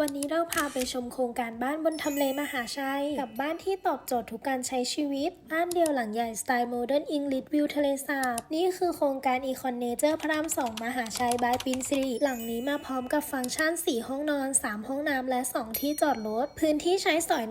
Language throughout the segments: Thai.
วันนี้เราพาไปชมโครงการบ้านบนทำเลมหาชัย กับบ้านที่ตอบโจทย์ทุกการใช้ชีวิต บ้านเดียวหลังใหญ่สไตล์โมเดิร์นอิงลิชวิวทะเลสาบ นี่คือโครงการอีคอนเนเจอร์พระรามสองมหาชัยบายปินซีรีหลังนี้มาพร้อมกับฟังก์ชัน 4 ห้องนอน 3 ห้องน้ำและ 2 ที่จอดรถ พื้นที่ใช้สอย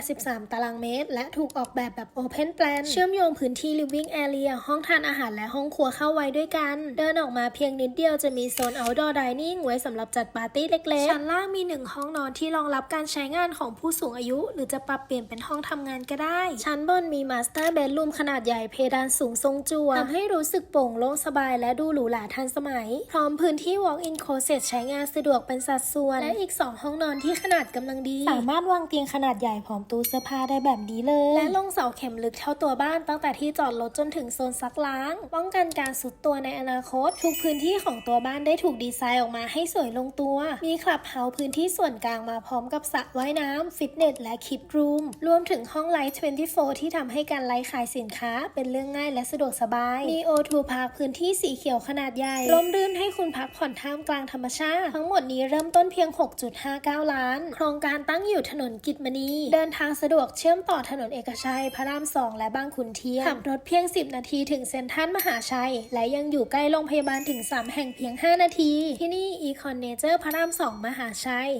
183 ตารางเมตร และถูกออกแบบแบบ Open Plan เชื่อมโยงพื้นที่ Living Area ห้องทานอาหารและห้องครัวเข้าไว้ด้วยกัน เดินออกมาเพียงนิดเดียวจะมีโซน Outdoor Dining ไว้สำหรับจัดปาร์ตี้เล็กๆชั้นล่างมี1ห้องนอนที่รองรับการใช้งานของผู้สูงอายุ หรือจะปรับเปลี่ยนเป็นห้องทำงานก็ได้ ชั้นบนมี Master Bedroom ขนาดใหญ่เพดานสูงทรงจั่วทำให้รู้สึกโปร่งโล่งสบายและดูหรูหราทันสมัย พร้อมพื้นที่ Walk-in Closet ใช้งานสะดวกเป็นสัดส่วน และอีก 2 ห้องนอนที่ขนาดกำลังดี สามารถวางเตียงขนาดใหญ่พร้อมตู้เสื้อผ้าได้แบบนี้เลย และลงเสาเข็มลึกเท่าตัวบ้านตั้งแต่ที่จอดรถจนถึงโซนซักล้าง ป้องกันการสุดตัวในอนาคต ทุกพื้นที่ของตัวบ้านได้ถูกดีไซน์ออกมาให้สวยลงตัว มีคลับเฮาส์พื้นที่ส่วนกลางมาพร้อมกับสระว่ายน้ำฟิตเนสและคิดรูม รวมถึงห้องไลท์24 ที่ทำให้การไลฟ์ขายสินค้า เป็นเรื่องง่ายและสะดวกสบาย มี O2 Park พื้นที่สีเขียวขนาดใหญ่ร่มรื่นให้คุณพักผ่อนท่ามกลางธรรมชาติ ทั้งหมดนี้เริ่มต้นเพียง 6.59 ล้าน โครงการตั้งอยู่ถนนกิจมณี เดินทางสะดวกเชื่อมต่อถนนเอกชัย พระราม 2 และบางขุนเทียนขับรถเพียง 10 นาทีถึงเซ็นทรัลมหาชัย และยังอยู่ใกล้โรงพยาบาลถึง 3 แห่งเพียง 5 นาที ที่นี่ Econ Nature พระราม 2 มหาชัย